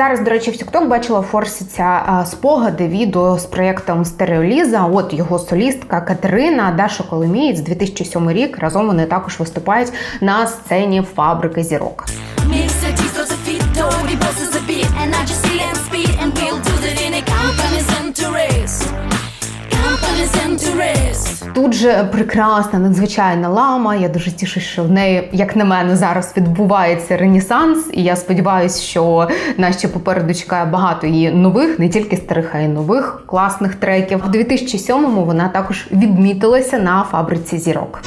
Зараз, до речі, в TikTok бачила форситься спогади відео з проєктом Стереоліза. От його солістка Катерина Даша Коломієць, 2007 рік. Разом вони також виступають на сцені фабрики зірок. Тут же прекрасна, надзвичайна лама. Я дуже тішусь, що в неї, як на мене, зараз відбувається ренесанс. І я сподіваюся, що нас ще попереду чекає багато її нових, не тільки старих, а й нових класних треків. В 2007-му вона також відмітилася на фабриці зірок.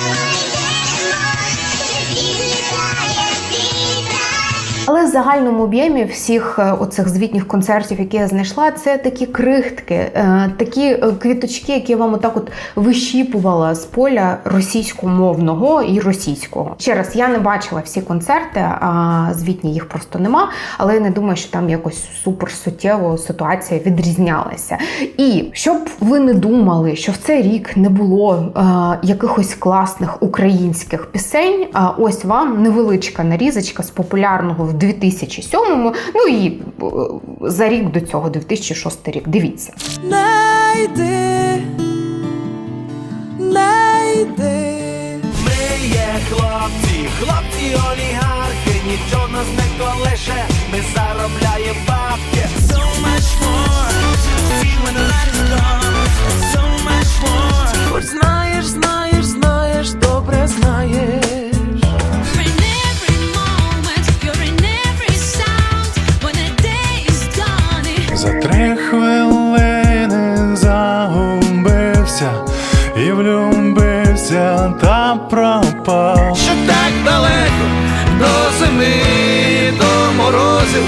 В загальному об'ємі всіх е, оцих звітніх концертів, які я знайшла, це такі крихтки, е, такі е, квіточки, які я вам отак от вищіпувала з поля російськомовного і російського. Ще раз, я не бачила всі концерти, а звітні їх просто нема. Але я не думаю, що там якось супер суттєво ситуація відрізнялася. І щоб ви не думали, що в цей рік не було якихось класних українських пісень, а ось вам невеличка нарізочка з популярного в 2007-му, ну і е, за рік до цього, 2006 рік. Дивіться. Найди, найди. Ми є хлопці, хлопці олігархи, нічого нас не колише, ми заробляємо бабки. Три хвилини загубився і влюбився та пропав. Що так далеко, до зими, до морозів,